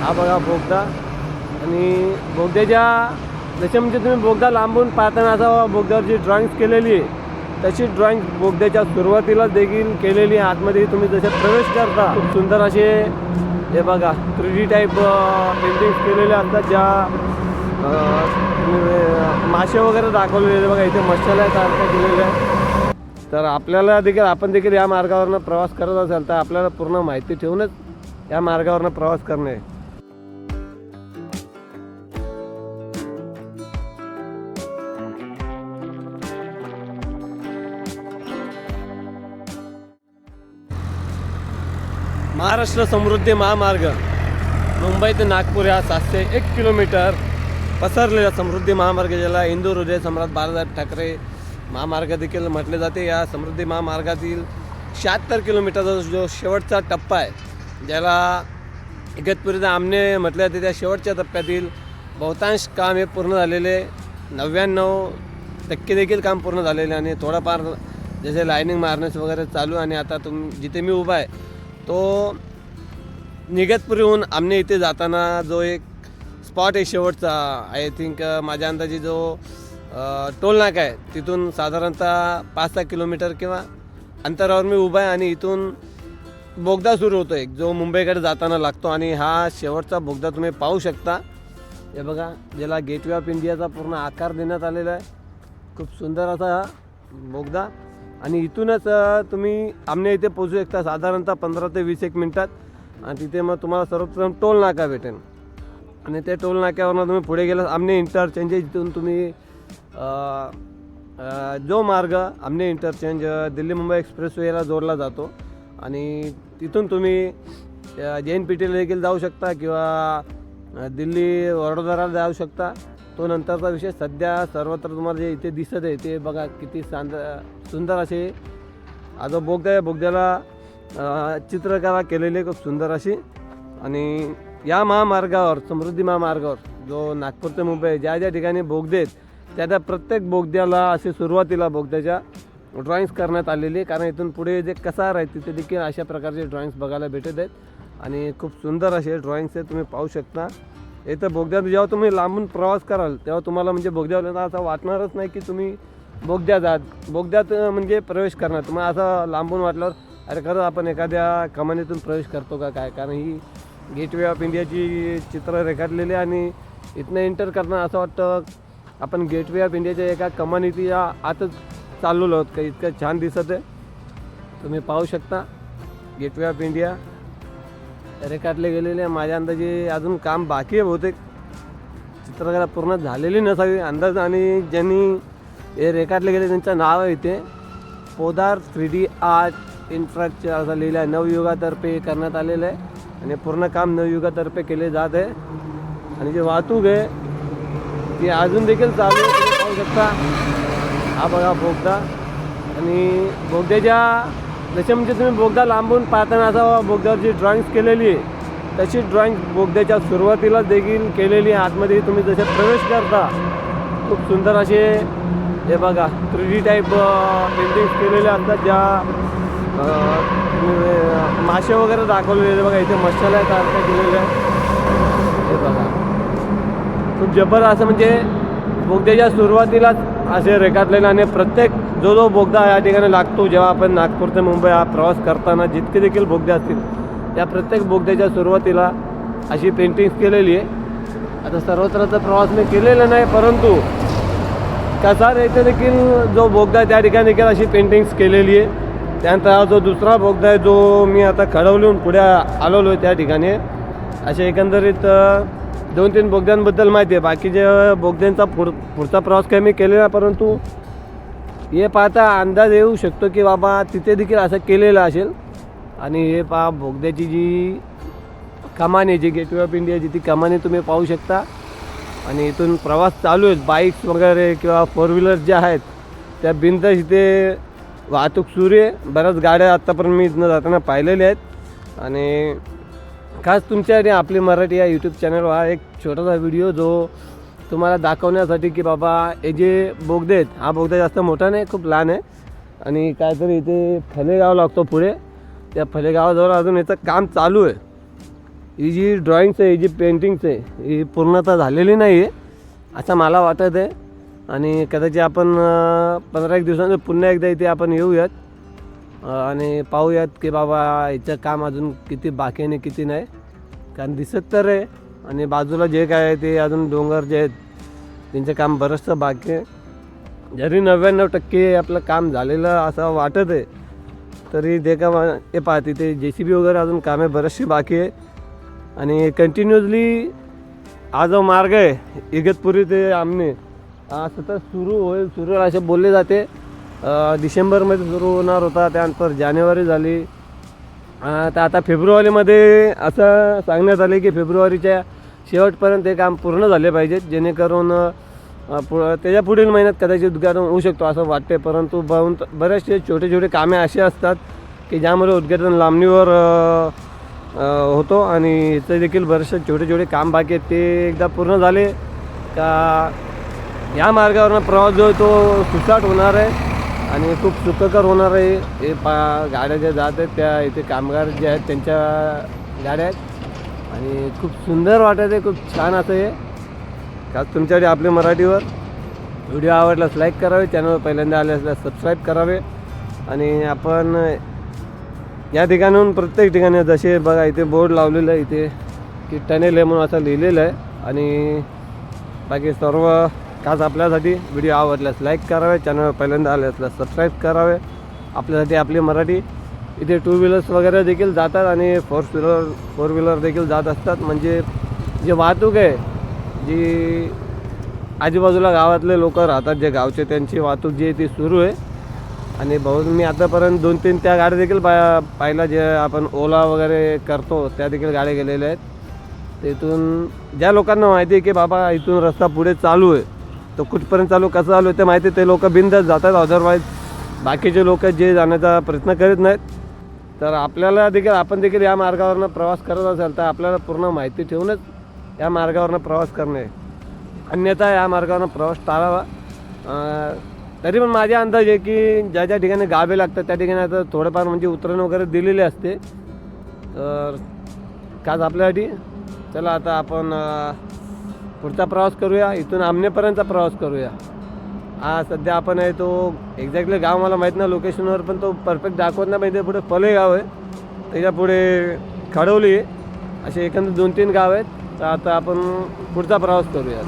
हा बघा बोगदा. आणि बोगद्याच्या जसे म्हणजे तुम्ही बोगदा लांबून पाहताना असा बोगद्यावरची ड्रॉइंग्स केलेली आहे तशी ड्रॉइंग बोगद्याच्या सुरुवातीला देखील केलेली आहे. आतमध्ये तुम्ही जसे प्रवेश करता खूप सुंदर असे हे बघा थ्री डी टाईप पेंटिंग्स केलेले असतात ज्या तुम्ही, मासे वगैरे दाखवलेले बघा इथे मशाला सारखं केलेलं आहे. तर आपल्याला देखील आपण देखील या मार्गावरनं प्रवास करत असाल तर आपल्याला पूर्ण माहिती ठेवूनच या मार्गावरनं प्रवास करणे महाराष्ट्र समृद्धी महामार्ग मुंबई ते नागपूर या सातशे एक किलोमीटर पसरलेला समृद्धी महामार्ग ज्याला हिंदू हृदय सम्राट बाळासाहेब ठाकरे महामार्ग देखील म्हटले जाते. या समृद्धी महामार्गातील शहात्तर किलोमीटरचा जो शेवटचा टप्पा आहे ज्याला इगतपुरीचं आमने म्हटले जाते. त्या शेवटच्या टप्प्यातील बहुतांश काम हे पूर्ण झालेले नव्याण्णव टक्के देखील काम पूर्ण झालेले आणि थोडंफार जसे लायनिंग मारण्यास वगैरे चालू आणि आता तुम जिथे मी उभा आहे तो निगतपुरीहून आमने इथे जाताना जो एक स्पॉट आहे शेवटचा आय थिंक माझ्या अंदाजे जो अ, टोल नाका आहे तिथून साधारणतः पाच सहा किलोमीटर किंवा अंतरावर मी उभा आहे आणि इथून बोगदा सुरू होतो एक जो मुंबईकडे जाताना लागतो आणि हा शेवटचा बोगदा तुम्ही पाहू शकता. हे बघा ज्याला गेटवे ऑफ इंडियाचा पूर्ण आकार देण्यात आलेला आहे. खूप सुंदर असा हा बोगदा. आणि इथूनच तुम्ही आमने इथे पोचू शकता साधारणतः पंधरा ते वीस एक मिनटात. आणि तिथे मग तुम्हाला सर्वप्रथम टोल नाका भेटेल. आणि त्या टोल नाक्यावरनं तुम्ही पुढे गेलास आमने इंटरचेंज इथून जिथून तुम्ही जो मार्ग आमने इंटरचेंज दिल्ली मुंबई एक्सप्रेसवेला जोडला जातो. आणि तिथून तुम्ही जैन पीटीला देखील जाऊ शकता किंवा दिल्ली वडोदराला जाऊ शकता. तो नंतरचा विषय सध्या सर्वत्र तुम्हाला जे इथे दिसत आहे ते बघा किती सांद सुंदर असे हा बोगदा या बोगद्याला चित्रकला केलेली आहे खूप सुंदर अशी. आणि या महामार्गावर समृद्धी महामार्गावर जो नागपूर ते मुंबई ज्या ज्या ठिकाणी बोगदे आहेत त्या त्या प्रत्येक बोगद्याला असे सुरुवातीला बोगद्याच्या ड्रॉइंग्स करण्यात आलेली. कारण इथून पुढे जे कसार आहे तिथे देखील अशा प्रकारचे ड्रॉइंग्स बघायला भेटत आहेत. आणि खूप सुंदर असे ड्रॉइंग्स आहेत तुम्ही पाहू शकता. इथं बोगद्यात जेव्हा तुम्ही लांबून प्रवास कराल तेव्हा तुम्हाला म्हणजे बोगद्यावर असं वाटणारच नाही की तुम्ही बोगद्यात आहात. बोगद्यात म्हणजे प्रवेश करणार. तुम्हाला असं लांबून वाटल्यावर अरे खरंच आपण एखाद्या कमानीतून प्रवेश करतो का काय? कारण ही गेटवे ऑफ इंडियाची चित्र रेखाटलेली आहे आणि इथनं एंटर करणं असं वाटतं आपण गेटवे ऑफ इंडियाच्या एका कमानीच्या आतच चाललेलो आहोत. का इतकं छान दिसत आहे. तुम्ही पाहू शकता गेटवे ऑफ इंडिया रेखाटले गेलेले माझ्या अंदाजे अजून काम बाकी आहे बहुतेक. चित्रकला पूर्ण झालेली नसावी. अंदाज आणि ज्यांनी हे रेखाटले गेले त्यांचं नाव आहे इथे. Podar three D art infrastructure असं लिहिलं आहे. नवयुगातर्फे करण्यात आलेलं आहे आणि पूर्ण काम नवयुगातर्फे केले जात आहे. आणि जी वाहतूक आहे ती अजून देखील चालू पाहू शकता. हा बघा बोगदा. आणि बोगद्याच्या जसे म्हणजे तुम्ही बोगदा लांबून पाहताना असा बोगद्यावरची ड्रॉइंग्स केलेली आहे तशी ड्रॉइंग बोगद्याच्या सुरुवातीला देखील केलेली आहे. आतमध्ये तुम्ही जसे प्रवेश करता खूप सुंदर असे हे बघा थ्री डी टाईप पेंटिंग्स केलेले असतात ज्या मासे वगैरे दाखवलेले आहेत. बघा इथे मशाला सारखं केलेल्या हे बघा. खूप जबर असं म्हणजे बोगद्याच्या सुरुवातीलाच असे रेखाटलेलं आणि प्रत्येक जो जो बोगदा या ठिकाणी लागतो जेव्हा आपण नागपूर ते मुंबई हा प्रवास करताना जितके देखील बोगदे असतील त्या प्रत्येक बोगद्याच्या सुरुवातीला अशी पेंटिंग्स केलेली आहे. आता सर्वत्रचा प्रवास मी केलेला नाही परंतु कसार येथे देखील जो बोगदा आहे त्या ठिकाणी देखील अशी पेंटिंग्स केलेली आहे. त्यानंतर हा जो दुसरा बोगदा आहे जो मी आता खडवलून पुढे आलेलो आहे त्या ठिकाणी. असे एकंदरीत दोन तीन बोगद्यांबद्दल माहिती आहे. बाकीच्या बोगद्यांचा पुढ पुढचा प्रवास काही मी केलेला परंतु हे पाहता अंदाज येऊ शकतो की बाबा तिथे देखील असं केलेलं असेल. आणि हे पहा बोगद्याची जी कमान आहे जी गेटवे ऑफ इंडियाची ती कमानी तुम्ही पाहू शकता. आणि इथून प्रवास चालू आहेत. बाईक्स वगैरे किंवा फोर व्हीलर ज्या आहेत त्या बिंदस इथे वाहतूक सुरू आहे. बऱ्याच गाड्या आत्तापर्यंत मी इथनं जाताना पाहिलेल्या आहेत. आणि खास तुमच्यासाठी आपली मराठी या यूट्यूब चॅनलवर हा एक छोटासा व्हिडिओ जो तुम्हाला दाखवण्यासाठी की बाबा हे जे बोगदे आहेत हा बोगदा जास्त मोठा नाही खूप लहान आहे. आणि काहीतरी इथे फलेगाव लागतो पुढे. त्या फलेगावाजवळ अजून याचं काम चालू आहे. ही जी ड्रॉइंग्स आहे ही जी पेंटिंग्स आहे ही पूर्णतः झालेली नाही आहे असं मला वाटत आहे. आणि कदाचित आपण पंधरा एक दिवसांनी पुन्हा एकदा इथे आपण येऊयात. आणि पाहूयात की बाबा याचं काम अजून किती बाकी आणि किती नाही. कारण दिसत तर आहे आणि बाजूला जे काय आहे ते अजून डोंगर जे आहेत त्यांचं काम बरंचसं बाकी आहे. जरी नव्याण्णव टक्के आपलं काम झालेलं असं वाटत आहे तरी ते का हे पाहते तिथे जे सी बी वगैरे अजून कामे बरेचशी बाकी आहे. आणि कंटिन्युअसली हा जो मार्ग आहे इगतपुरी ते आमने हा सतत सुरू होईल सुरू असे बोलले जाते. डिसेंबरमध्ये सुरू होणार होता त्यानंतर जानेवारी झाली. तर आता फेब्रुवारीमध्ये असं सांगण्यात आले की फेब्रुवारीच्या शेवटपर्यंत हे काम पूर्ण झाले पाहिजेत जेणेकरून पु त्याच्या पुढील महिन्यात कदाचित उद्घाटन होऊ शकतो असं वाटते परंतु बहुत बरेचसे छोटे छोटे कामे असे असतात की ज्यामुळे उद्घाटन लांबणीवर होतो आणि इथे देखील बरेचसे छोटे छोटे काम बाकी आहेत. ते एकदा पूर्ण झाले का या मार्गावरनं प्रवास जो आहे तो सुसाट होणार आहे आणि खूप सुखकर होणार आहे. हे पा गाड्या ज्या जात आहेत त्या इथे कामगार जे आहेत त्यांच्या गाड्या आहेत. आणि खूप सुंदर वाटत आहे खूप छान असं हे. का तुमच्याकडे आपल्या मराठीवर व्हिडिओ आवडल्यास लाईक करावे चॅनलवर पहिल्यांदा आले असल्यास सबस्क्राईब करावे. आणि आपण या ठिकाणाहून प्रत्येक ठिकाणी जसे बघा इथे बोर्ड लावलेलं आहे इथे की टनेल आहे म्हणून असं लिहिलेलं आहे. आणि बाकी सर्व खास आपल्यासाठी व्हिडिओ आवडल्यास लाईक करावे चॅनल पहिल्यांदा आले असल्यास सबस्क्राईब करावे. आपल्यासाठी आपली मराठी. इथे टू व्हीलर्स वगैरे देखील जातात आणि फोर व्हीलर फोर व्हीलर देखील जात असतात. म्हणजे जे वाहतूक आहे जी आजूबाजूला गावातले लोक राहतात जे गावचे त्यांची वाहतूक जी आहे ती सुरू आहे. आणि भाऊ मी आतापर्यंत दोन तीन त्या गाड्या देखील पा पाहिला जे आपण ओला वगैरे करतो त्या देखील गाड्या गेलेल्या आहेत. तिथून ज्या लोकांना माहिती आहे की बाबा इथून रस्ता पुढे चालू आहे तो कुठपर्यंत चालू कसं चालू आहे ते माहिती ते लोक बिंदास जातात. अदरवाईज बाकीचे लोक जे जाण्याचा प्रयत्न करीत नाहीत. तर आपल्याला देखील आपण देखील या मार्गावरनं प्रवास करत असाल तर आपल्याला पूर्ण माहिती ठेवूनच या मार्गावरनं प्रवास करणे. अन्यथा या मार्गावरनं प्रवास टाळावा. तरी पण माझा अंदाज आहे की ज्या ज्या ठिकाणी गावे लागतात त्या ठिकाणी आता थोडंफार म्हणजे उतरण वगैरे दिलेली असते. तर काच आपल्यासाठी चला आता आपण पुढचा प्रवास करूया. इथून आमनेपर्यंतचा प्रवास करूया. हा सध्या आपण आहे तो एक्झॅक्टली गाव मला माहीत नाही लोकेशनवर पण तो परफेक्ट दाखवत नाही माहिती पुढे पले गाव आहे. त्याच्या पुढे खडवली असे एकंदर दोन तीन गाव आहेत. तर आता आपण पुढचा प्रवास करूया.